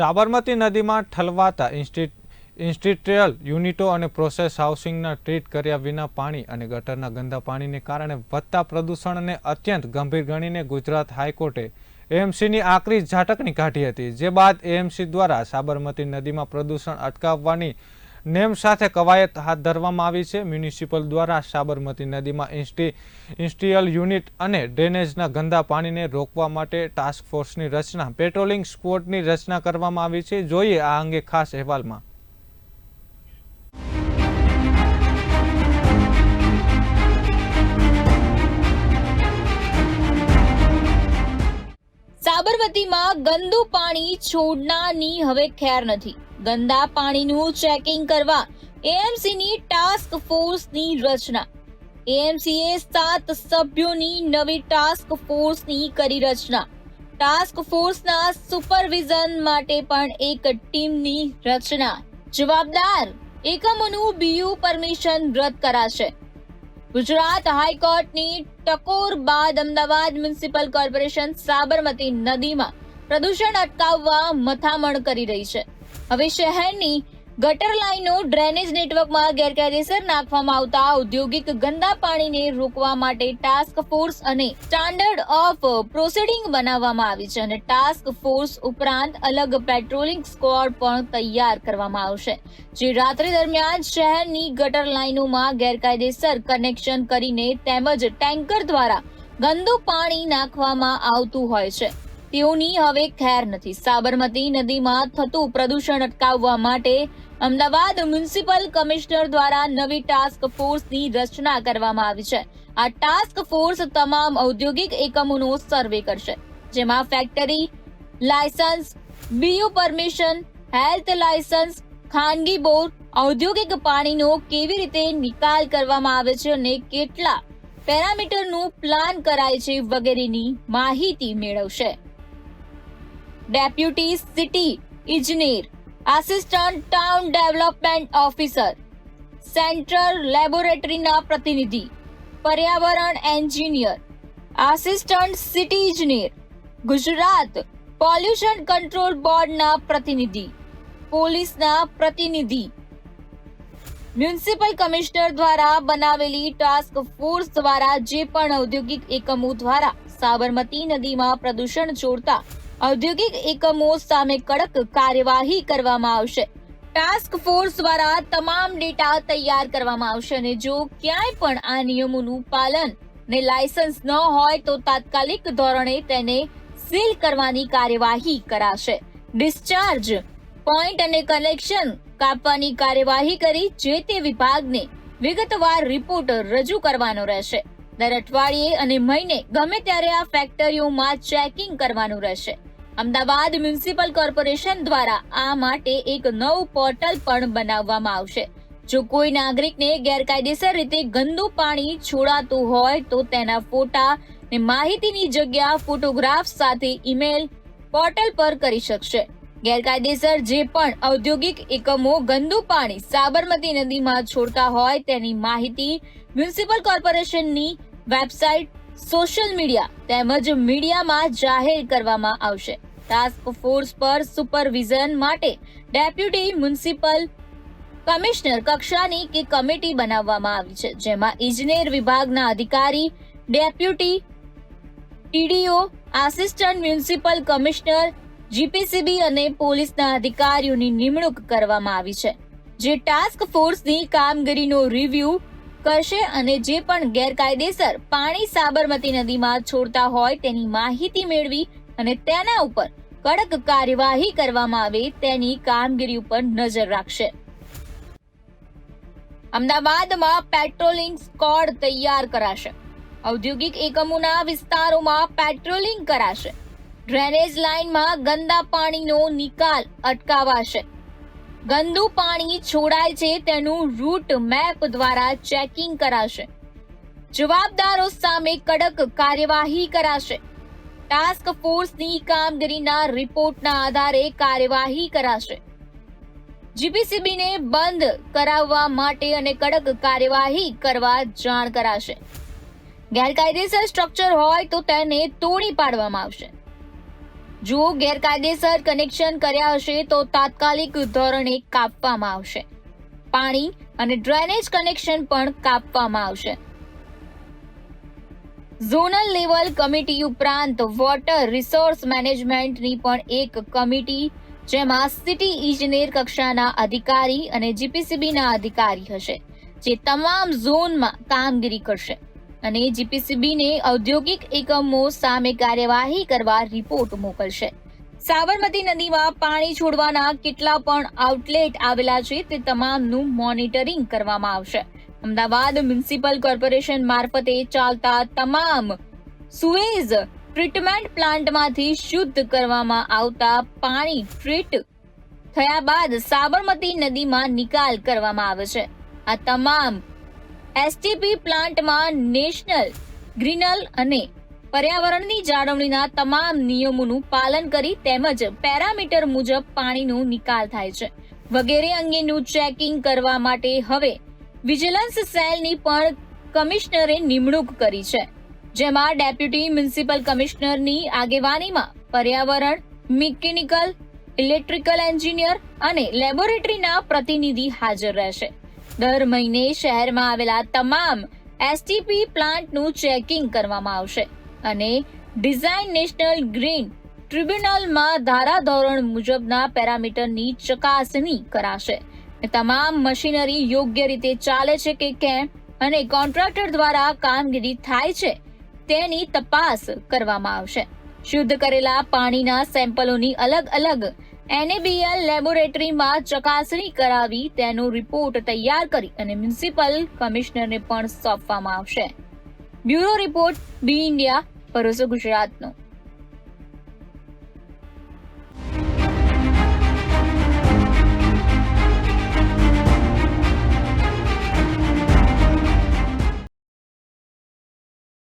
સાબરમતી નદીમાં ઠલવાતા ઇન્સ્ટિટ્યુટલ યુનિટો અને પ્રોસેસ હાઉસિંગના ટ્રીટ કર્યા વિના પાણી અને ગટરના ગંદા પાણીને કારણે વધતા પ્રદૂષણને અત્યંત ગંભીર ગણીને ગુજરાત હાઈકોર્ટે એએમસીની આકરી ઝાટકણી કાઢી હતી. જે બાદ એએમસી દ્વારા સાબરમતી નદીમાં પ્રદૂષણ અટકાવવાની નેમ સાથે કવાયત હાથ ધરવામાં આવી છે. મ્યુનિસિપલ દ્વારા સાબરમતી નદીમાં ઇન્સ્ટી ઇન્સ્ટિયલ યુનિટ અને ડ્રેનેજના ગંદા પાણીને રોકવા માટે ટાસ્ક ફોર્સની રચના, પેટ્રોલિંગ સ્કવોડની રચના કરવામાં આવી છે. જોઈએ આ અંગે ખાસ અહેવાલમાં. સાબરમતીમાં ગંદુ પાણી છોડનારની હવે ખેર નથી. ગંદા પાણીનું ચેકિંગ કરવા એએમસીની ટાસ્ક ફોર્સની રચના. એએમસીએ સાત સભ્યોની નવી ટાસ્ક ફોર્સની કરી રચના. ટાસ્ક ફોર્સના સુપરવિઝન માટે પણ એક ટીમની રચના. જવાબદાર એકમોનું બીયુ પરમિશન રદ કરાશે. ગુજરાત હાઈકોર્ટની ટકોર બાદ અમદાવાદ મ્યુનિસિપલ કોર્પોરેશન સાબરમતી નદીમાં પ્રદૂષણ અટકાવવા મથામણ કરી રહી છે. હવે શહેરની ગટર લાઈનો ડ્રેનેજ નેટવર્કમાં ગેરકાયદેસર નાખવામાં આવતા ઔદ્યોગિક ગંદા પાણીને રોકવા માટે ટાસ્ક ફોર્સ અને સ્ટાન્ડર્ડ ઓફ પ્રોસિડિંગ બનાવવામાં આવી છે અને ટાસ્ક ફોર્સ ઉપરાંત અલગ પેટ્રોલિંગ સ્કોડ પણ તૈયાર કરવામાં આવશે. જે રાત્રિ દરમિયાન શહેરની ગટર લાઈનોમાં ગેરકાયદેસર કનેક્શન કરીને તેમજ ટેન્કર દ્વારા ગંદુ પાણી નાખવામાં આવતું હોય છે. તેઓની હવે ખેર નથી. સાબરમતી નદીમાં થતું પ્રદૂષણ અટકાવવા માટે અમદાવાદ મ્યુનિસિપલ કમિશનર દ્વારા નવી ટાસ્ક ફોર્સની રચના કરવામાં આવી છે. આ ટાસ્ક ફોર્સ તમામ ઔદ્યોગિક એકમોનો સર્વે કરશે, જેમાં factory, licence, BU permission, health licence, ખાનગી બોર, ઔદ્યોગિક પાણીનો કેવી રીતે નિકાલ કરવામાં આવે છે અને કેટલા પેરામીટરનું પ્લાન કરાય છે વગેરેની માહિતી મેળવશે. ડેપ્યુટી સિટી ઇજનેર assistant town development officer central લેબોરેટરીના પ્રતિનિધિ, પર્યાવરણ એન્જિનિયર આસિસ્ટન્ટ સિટી ઇજનેર ગુજરાત પોલ્યુશન કંટ્રોલ બોર્ડના પ્રતિનિધિ, પોલીસના પ્રતિનિધિ. મ્યુનિસિપલ કમિશનર દ્વારા બનાવેલી ટાસ્ક ફોર્સ દ્વારા જે પણ ઔદ્યોગિક એકમો દ્વારા સાબરમતી નદીમાં પ્રદૂષણ છોડતા ઔદ્યોગિક એકમો સામે કડક કાર્યવાહી કરવામાં આવશે. ટાસ્ક ફોર્સ દ્વારા તમામ ડેટા તૈયાર કરવામાં આવશે અને જો ક્યાંય પણ આ નિયમોનું પાલન ને લાયસન્સ ન હોય તો તાત્કાલિક ધોરણે તેને સીલ કરવાની કાર્યવાહી કરાશે. ડિસ્ચાર્જ પોઈન્ટ અને કલેક્શન કાપવાની કાર્યવાહી કરી જે તે વિભાગને વિગતવાર રિપોર્ટ રજૂ કરવાનો રહેશે. દર અઠવાડિયે અને મહિને ગમે ત્યારે આ ફેક્ટરીઓમાં ચેકિંગ કરવાનું રહેશે. અમદાવાદ મ્યુનિસિપલ કોર્પોરેશન દ્વારા આ માટે એક નવું પોર્ટલ પણ બનાવવામાં આવશે. જો કોઈ નાગરિકને ગેરકાયદેસર રીતે ગંદુ પાણી છોડાતું હોય તો તેના ફોટા ને માહિતીની જગ્યા ફોટોગ્રાફ સાથે ઈમેલ પોર્ટલ પર કરી શકશે. ગેરકાયદેસર જે પણ ઔદ્યોગિક એકમો ગંદુ પાણી સાબરમતી નદીમાં છોડતા હોય તેની માહિતી મ્યુનિસિપલ કોર્પોરેશનની વેબસાઇટ સોશિયલ મીડિયા તેમજ મીડિયામાં જાહેર કરવામાં આવશે. ટાસ્ક ફોર્સ પર સુપરવિઝન માટે ડેપ્યુટી મ્યુનિસિપલ કમિશનર કક્ષાની કે કમિટી બનાવવામાં આવી છે, જેમાં ઇજનેર વિભાગના અધિકારી deputy TDO assistant municipal commissioner GPCB અને પોલીસના અધિકારીઓની નિમણૂક કરવામાં આવી છે. જે ટાસ્ક ફોર્સની કામગીરીનો રિવ્યુ કરશે અને જે પણ ગેરકાયદેસર પાણી સાબરમતી નદીમાં છોડતા હોય તેની માહિતી મેળવી અને તેના ઉપર કડક કાર્યવાહી કરવામાં આવે તેની કામગીરી ઉપર નજર રાખશે. અમદાવાદમાં પેટ્રોલિંગ સ્કોડ તૈયાર કરાશે. ઔદ્યોગિક એકમોના વિસ્તારોમાં પેટ્રોલિંગ કરાશે. ડ્રેનેજ લાઇનમાં ગંદા પાણીનો નિકાલ અટકાવાશે. ગંદુ પાણી છોડાય છે તેનું રૂટ મેપ દ્વારા ચેકિંગ કરાશે. જવાબદારો સામે કડક કાર્યવાહી કરાશે. ટાસ્ક ફોર્સની કામગીરીના રિપોર્ટના આધારે કાર્યવાહી કરાશે. જીપીસીબીને બંધ કરાવવા માટે અને કડક કાર્યવાહી કરવા જાણ કરાશે. ગેરકાયદેસર સ્ટ્રક્ચર હોય તો તેને તોડી પાડવામાં આવશે. જો ગેરકાયદેસર કનેક્શન કર્યા હશે તો તાત્કાલિક ધોરણે કાપવામાં આવશે. પાણી અને ડ્રેનેજ કનેક્શન પણ કાપવામાં આવશે. ઝોનલ લેવલ કમિટી ઉપરાંત વોટર રિસોર્સ મેનેજમેન્ટની પણ એક કમિટી, જેમાં સિટી ઇજનેર કક્ષાના અધિકારી અને જીપીસીબીના અધિકારી હશે, જે તમામ ઝોનમાં કામગીરી કરશે. અને જીપીસીબીને ઔદ્યોગિક એકમો સામે કાર્યવાહી કરવા રિપોર્ટ મોકલશે. સાબરમતી નદીમાં પાણી છોડવાના કેટલા પણ આઉટલેટ આવેલા છે તે તમામનું મોનિટરિંગ કરવામાં આવશે. અમદાવાદ મ્યુનિસિપલ કોર્પોરેશન મારફતે ચાલતા તમામ સુએઝ ટ્રીટમેન્ટ પ્લાન્ટમાંથી શુદ્ધ કરવામાં આવતા પાણી ટ્રીટ થયા બાદ સાબરમતી નદીમાં નિકાલ કરવામાં આવે છે. આ તમામ એસટીપી પ્લાન્ટમાં નેશનલ, ગ્રીનલ અને પર્યાવરણની જાળવણીના તમામ નિયમોનું પાલન કરી તેમજ પેરામીટર મુજબ પાણીનો નિકાલ થાય છે. વગેરે અંગેનું ચેકિંગ કરવા માટે હવે વિજિલન્સ સેલની પણ કમિશનરે નિમણૂક કરી છે. જેમાં ડેપ્યુટી મ્યુનિસિપલ કમિશનરની આગેવાનીમાં પર્યાવરણ, મિકેનિકલ, ઇલેક્ટ્રિકલ એન્જિનિયર અને લેબોરેટરીના પ્રતિનિધિ હાજર રહેશે. દર મહિને શહેરમાં આવેલા તમામ એસટીપી પ્લાન્ટનું ચેકિંગ કરવામાં આવશે અને ડિઝાઇન નેશનલ ગ્રીન ટ્રિબ્યુનલમાં ધારાધોરણ મુજબના પેરામીટરની ચકાસણી કરાશે. તમામ મશીનરી યોગ્ય રીતે ચાલે છે કે કેમ અને કોન્ટ્રાક્ટર દ્વારા કામગીરી થાય છે તેની તપાસ કરવામાં આવશે. શુદ્ધ કરેલા પાણીના સેમ્પલોની અલગ અલગ એનએબીએલ લેબોરેટરીમાં ચકાસણી કરાવી તેનો રિપોર્ટ તૈયાર કરી અને મ્યુનિસિપલ કમિશનરને પણ સોંપવામાં આવશે. બ્યુરો રિપોર્ટ બી ઇન્ડિયા, ભરોસો ગુજરાતનો.